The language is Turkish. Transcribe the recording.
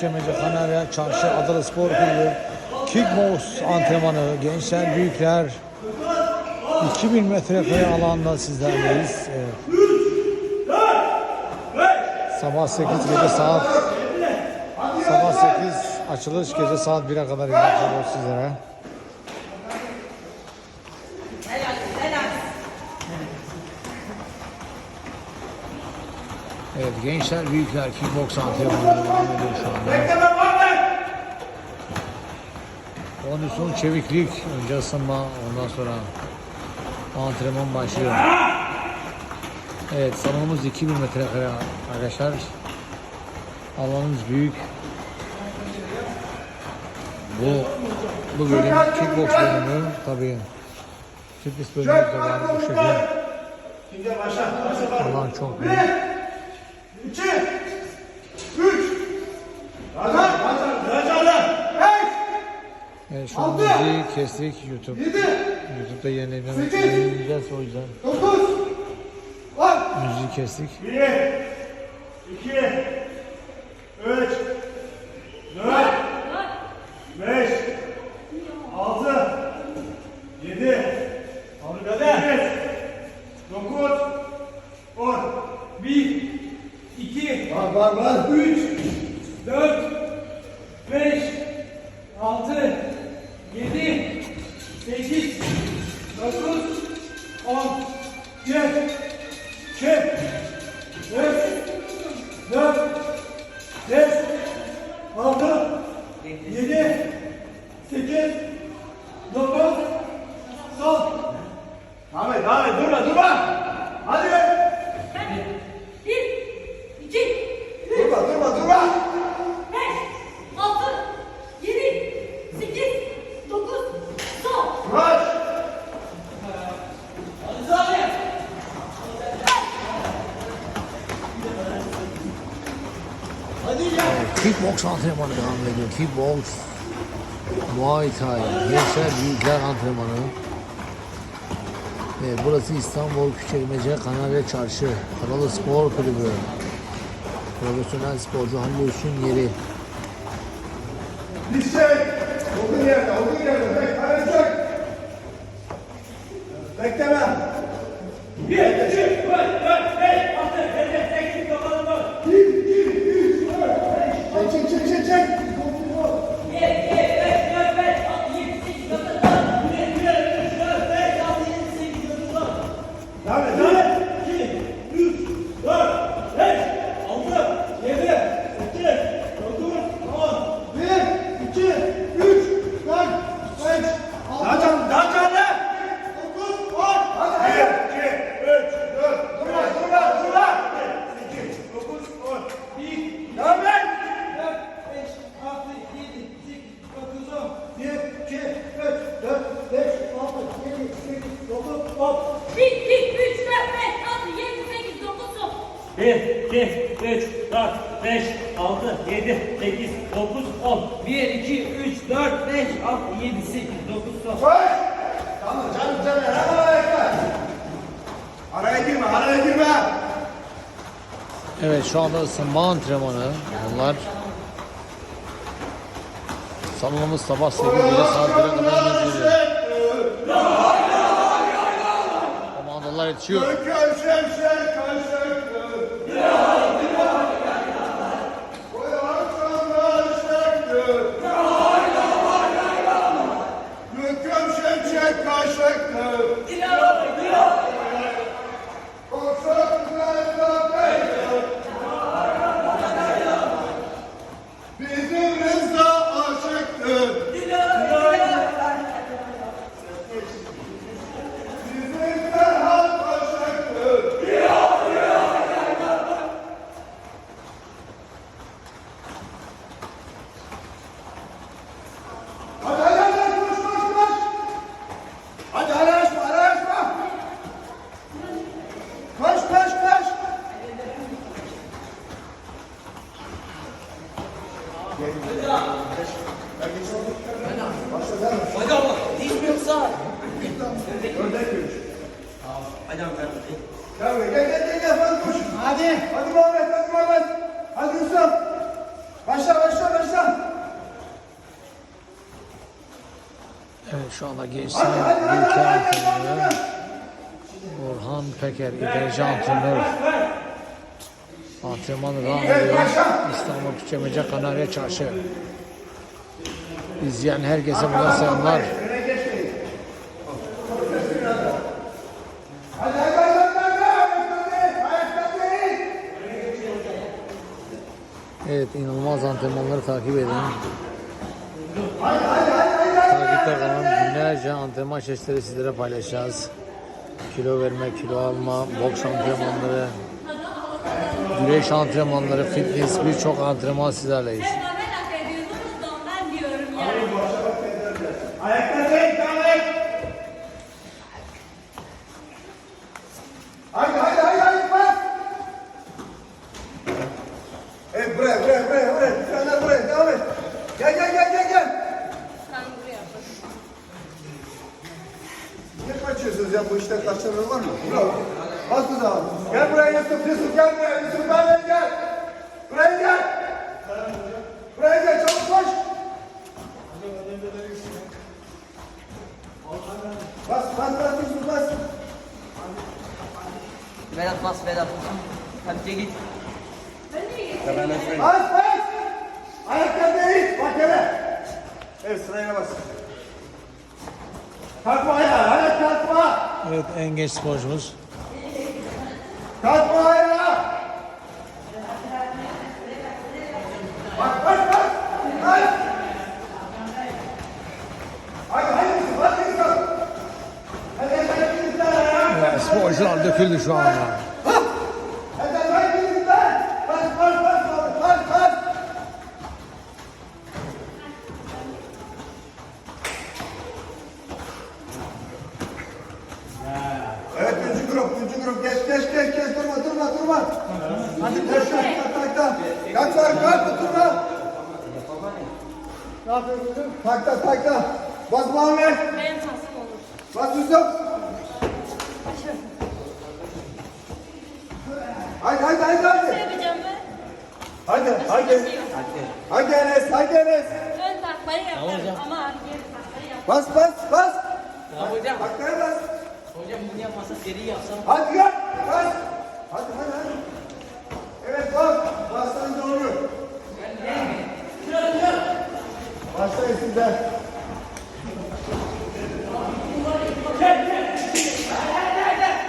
Küçükçemece Kanarya Çarşı Adalı Spor Kulübü Kickbox antrenmanı gençler büyükler 2000 metrekare alanda sizlerleyiz. Sabah 8 gece saat Sabah 8 açılış gece saat 1'e kadar veriyoruz sizlere. Evet gençler büyükler kickbox antrenmanları devam ediyor şu anda. Kondisyon çeviklik önce ısınma ondan sonra antrenman başlıyor. Evet salonumuz 2000 metrekare arkadaşlar. Alanımız büyük. Bu bu bölüm kickbox bölümü tabii. Fitness bölümü de var bu şekilde. Alan çok büyük. İki. Üç. Hazır. Hazır. Racalar. Beş. Evet şu an müziği kestik YouTube. Yedi. YouTube'da yayınlayacağız Sekiz. yayınlayacağız o yüzden Dokuz. On. müziği kestik. Bir. iki, Üç. Dört. Beş. Altı. Yedi. Sekiz. Dokuz. On. Bir. iki, Var var var. Üç. Dört. Beş. Altı. Yedi. Sekiz. Dokuz. On. Bir. İki. Üç. Dört. Beş. Altı. Yedi. Sekiz. Dokuz. Son. Devam et, devam et. Durma, durma. Hadi. Bir, iki, üç, Durma durma durma. beş, altı, yedi, sekiz, dokuz, son. Marş. Kickbox antrenmanı devam ediyor. Kickbox, Muay Thai, gençler büyükler antrenmanı. Evet, burası İstanbul Küçükmece Kanarya Çarşı, Karalı Spor Kulübü. Profesyonel sporcu Halil Öztürk'ün yeri. Çek. Olduğun yerde olduğun yerde. Bek. Çek. Bekleme. Bir, iki, üç, dört, beş, altı, yedi, sekiz, dokuz, on. Bir, iki, üç, dört, beş. Çek çek çek çek çek. Bir, iki, üç, dört, beş, altı, yedi, sekiz, dokuz, on. Bir, iki, üç, dört, beş, altı, yedi, sekiz, dokuz, on. Devam et, devam et. İki, üç, dört, beş, altı, yedi, sekiz, dokuz, on. Bir, iki, üç, dört, beş, altı. canlı, daha canlı. Dokuz, on. Hadi Bir, hadi. iki, üç, dört, Durma durma durma. sekiz, dokuz, on. Bir, devam et. Dört, beş, altı, yedi, sekiz, dokuz, on. Bir, iki, üç, dört, beş, altı, yedi, sekiz, on. Bir, iki, üç, dört, beş, altı, yedi, sekiz, dokuz, on. 1, 2, 3, 4, 5, 6, 7, 8, 9, 10. 1, 2, 3, 4, 5, 6, 7, 8, 9, 10. Koş. Tamam canım canım. Hemen ayakta. Araya girme araya girme. Evet şu anda ısınma antrenmanı. Bunlar salonumuz sabah 8 gece saat 1'e kadar hizmet veriyor. Komandolar yetişiyor. Köşe köşe Müküm Hocam ben buradayım. Gel gel gel gel hadi koş. Hadi. Hadi Muhammed hadi Muhammed. Hadi Rüstem. Başla başla başla. Evet şu anda gençler ülke Orhan Peker İdeci antrenör antrenman devam ediyor. İstanbul Küçemece Kanarya Çarşı. İzleyen herkese burada selamlar. Evet inanılmaz antrenmanları takip hadi. Takipte kalan binlerce antrenman çeşitleri sizlere paylaşacağız. Kilo verme, kilo alma, boks antrenmanları, güreş antrenmanları, fitness birçok antrenman sizlerleyiz. Ondan diyorum yani. Ayakta değil. Devam et. Hadi hadi hadi hadi. Bas. Evet buraya buraya buraya buraya. Sen de buraya devam et. Gel gel gel gel gel. Sen buraya bak. Ne kaçıyorsunuz ya bu kaçanlar var mı? Bravo. Bas o zaman. Gel buraya Yusuf Yusuf gel buraya Yusuf gel gel. Buraya gel. Buraya gel çabuk koş. Bas bas bas Yusuf bas. Vedat bas Vedat. Hadi git. Bas bas. Ayakta değil. Bak hele. Evet sırayla bas. Kalkma ayağa. Hayır kalkma. Evet en genç sporcumuz. Kalkma ayağa. Bak bak bak. Bak. Sporcular döküldü şu anda. Üçüncü grup. Geç, geç, geç, geç. Durma, durma, durma. Hadi geç, kalk, kalk, kalk. Kalk, kalk, kalk, durma. Ne yapıyorsun? Kalk, kalk, kalk, kalk. Bas Muhammed. Benim tasım olur. Bas Yusuf. Haydi, haydi, haydi, haydi. Yapacağım ben. Haydi, haydi. Haydi Enes, haydi Enes. Ön takmayı yaparım ama geri takmayı yapamam. Bas, bas, bas. Ya hocam. Bak, bas. Hocam bunu yapmasa geri yapsam. Hadi gel.